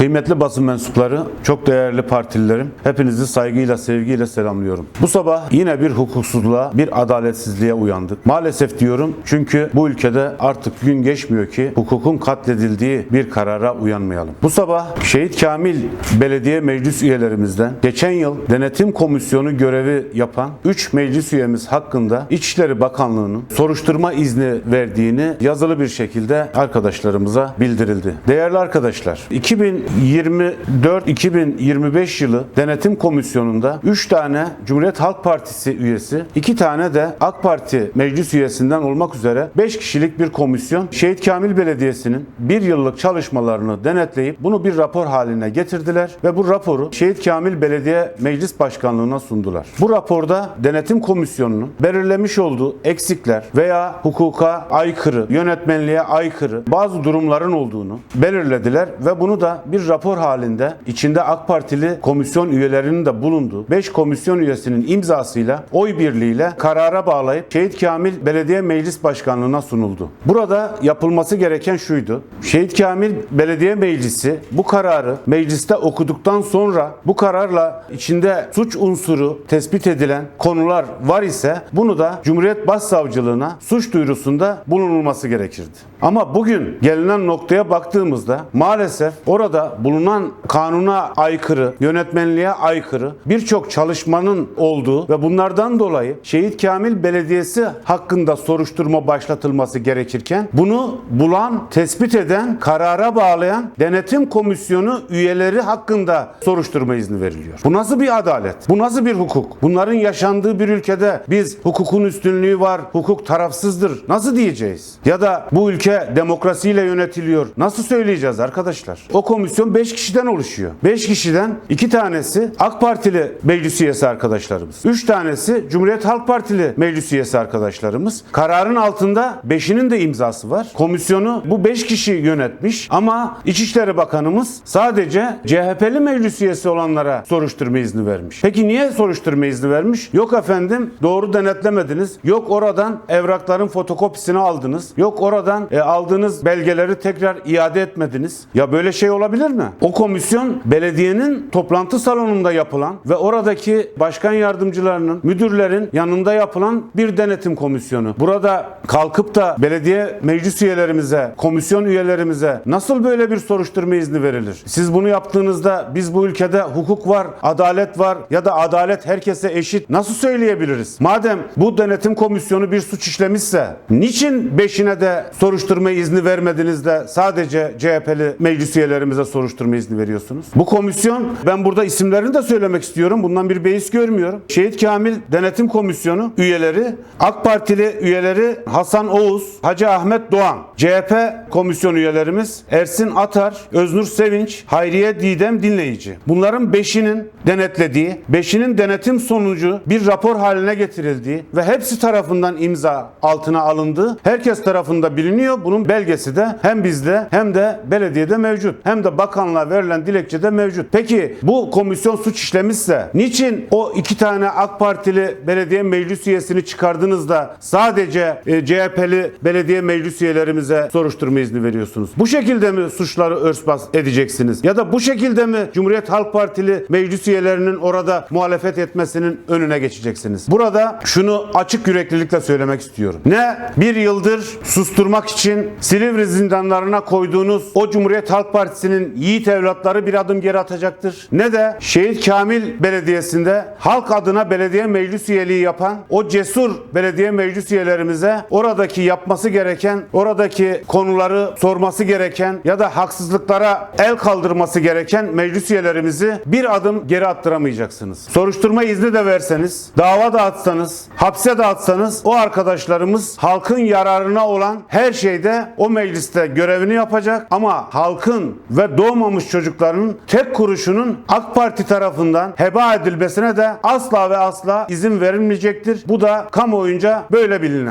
Kıymetli basın mensupları, çok değerli partililerim, hepinizi saygıyla, sevgiyle selamlıyorum. Bu sabah yine bir hukuksuzluğa, bir adaletsizliğe uyandık. Maalesef diyorum çünkü bu ülkede artık gün geçmiyor ki hukukun katledildiği bir karara uyanmayalım. Bu sabah Şehit Kamil Belediye Meclis üyelerimizden geçen yıl denetim komisyonu görevi yapan 3 meclis üyemiz hakkında İçişleri Bakanlığı'nın soruşturma izni verdiğini yazılı bir şekilde arkadaşlarımıza bildirildi. Değerli arkadaşlar, 2024-2025 yılı denetim komisyonunda 3 tane Cumhuriyet Halk Partisi üyesi, 2 tane de AK Parti meclis üyesinden olmak üzere 5 kişilik bir komisyon Şehit Kamil Belediyesi'nin bir yıllık çalışmalarını denetleyip bunu bir rapor haline getirdiler ve bu raporu Şehit Kamil Belediye Meclis Başkanlığı'na sundular. Bu raporda denetim komisyonunun belirlemiş olduğu eksikler veya hukuka aykırı, yönetmenliğe aykırı bazı durumların olduğunu belirlediler ve bunu da bir rapor halinde içinde AK Partili komisyon üyelerinin de bulunduğu 5 komisyon üyesinin imzasıyla oy birliğiyle karara bağlayıp Şehit Kamil Belediye Meclis Başkanlığı'na sunuldu. Burada yapılması gereken şuydu. Şehit Kamil Belediye Meclisi bu kararı mecliste okuduktan sonra bu kararla içinde suç unsuru tespit edilen konular var ise bunu da Cumhuriyet Başsavcılığına suç duyurusunda bulunulması gerekirdi. Ama bugün gelinen noktaya baktığımızda maalesef orada bulunan kanuna aykırı, yönetmenliğe aykırı birçok çalışmanın olduğu ve bunlardan dolayı Şehit Kamil Belediyesi hakkında soruşturma başlatılması gerekirken bunu bulan, tespit eden, karara bağlayan denetim komisyonu üyeleri hakkında soruşturma izni veriliyor. Bu nasıl bir adalet? Bu nasıl bir hukuk? Bunların yaşandığı bir ülkede biz hukukun üstünlüğü var, hukuk tarafsızdır. Nasıl diyeceğiz? Ya da bu ülke demokrasiyle yönetiliyor. Nasıl söyleyeceğiz arkadaşlar? O komisyon 5 kişiden oluşuyor. 5 kişiden 2 tanesi AK Partili meclis üyesi arkadaşlarımız. 3 tanesi Cumhuriyet Halk Partili meclis üyesi arkadaşlarımız. Kararın altında 5'inin de imzası var. Komisyonu bu 5 kişi yönetmiş ama İçişleri Bakanımız sadece CHP'li meclis üyesi olanlara soruşturma izni vermiş. Peki niye soruşturma izni vermiş? Yok efendim doğru denetlemediniz. Yok oradan evrakların fotokopisini aldınız. Yok oradan e, aldığınız belgeleri tekrar iade etmediniz. Ya böyle şey olabilir mi? O komisyon belediyenin toplantı salonunda yapılan ve oradaki başkan yardımcılarının, müdürlerin yanında yapılan bir denetim komisyonu. Burada kalkıp da belediye meclis üyelerimize, komisyon üyelerimize nasıl böyle bir soruşturma izni verilir? Siz bunu yaptığınızda biz bu ülkede hukuk var, adalet var ya da adalet herkese eşit nasıl söyleyebiliriz? Madem bu denetim komisyonu bir suç işlemişse niçin beşine de soruşturma izni vermediniz de sadece CHP'li meclis üyelerimize soruşturma izni veriyorsunuz? Bu komisyon ben burada isimlerini de söylemek istiyorum. Bundan bir beis görmüyorum. Şehit Kamil Denetim Komisyonu üyeleri, AK Partili üyeleri Hasan Oğuz, Hacı Ahmet Doğan, CHP komisyon üyelerimiz Ersin Atar, Öznur Sevinç, Hayriye Didem Dinleyici. Bunların beşinin denetlediği, beşinin denetim sonucu bir rapor haline getirildiği ve hepsi tarafından imza altına alındığı herkes tarafında biliniyor. Bunun belgesi de hem bizde hem de belediyede mevcut. Hem de bakanlığa verilen dilekçede mevcut. Peki bu komisyon suç işlemişse niçin o iki tane AK Partili belediye meclis üyesini çıkardınız da sadece e, CHP'li belediye meclis üyelerimize soruşturma izni veriyorsunuz? Bu şekilde mi suçları örtbas edeceksiniz? Ya da bu şekilde mi Cumhuriyet Halk Partili meclis üyelerinin orada muhalefet etmesinin önüne geçeceksiniz? Burada şunu açık yüreklilikle söylemek istiyorum. Ne bir yıldır susturmak için Silivri zindanlarına koyduğunuz o Cumhuriyet Halk Partisi'nin yiğit evlatları bir adım geri atacaktır. Ne de Şehit Kamil Belediyesi'nde halk adına belediye meclis üyeliği yapan o cesur belediye meclis üyelerimize oradaki yapması gereken, oradaki konuları sorması gereken ya da haksızlıklara el kaldırması gereken meclis üyelerimizi bir adım geri attıramayacaksınız. Soruşturma izni de verseniz, dava da atsanız, hapse de atsanız o arkadaşlarımız halkın yararına olan her şeyde o mecliste görevini yapacak ama halkın ve doğmamış çocukların tek kuruşunun AK Parti tarafından heba edilmesine de asla ve asla izin verilmeyecektir. Bu da kamuoyunca böyle bilinen.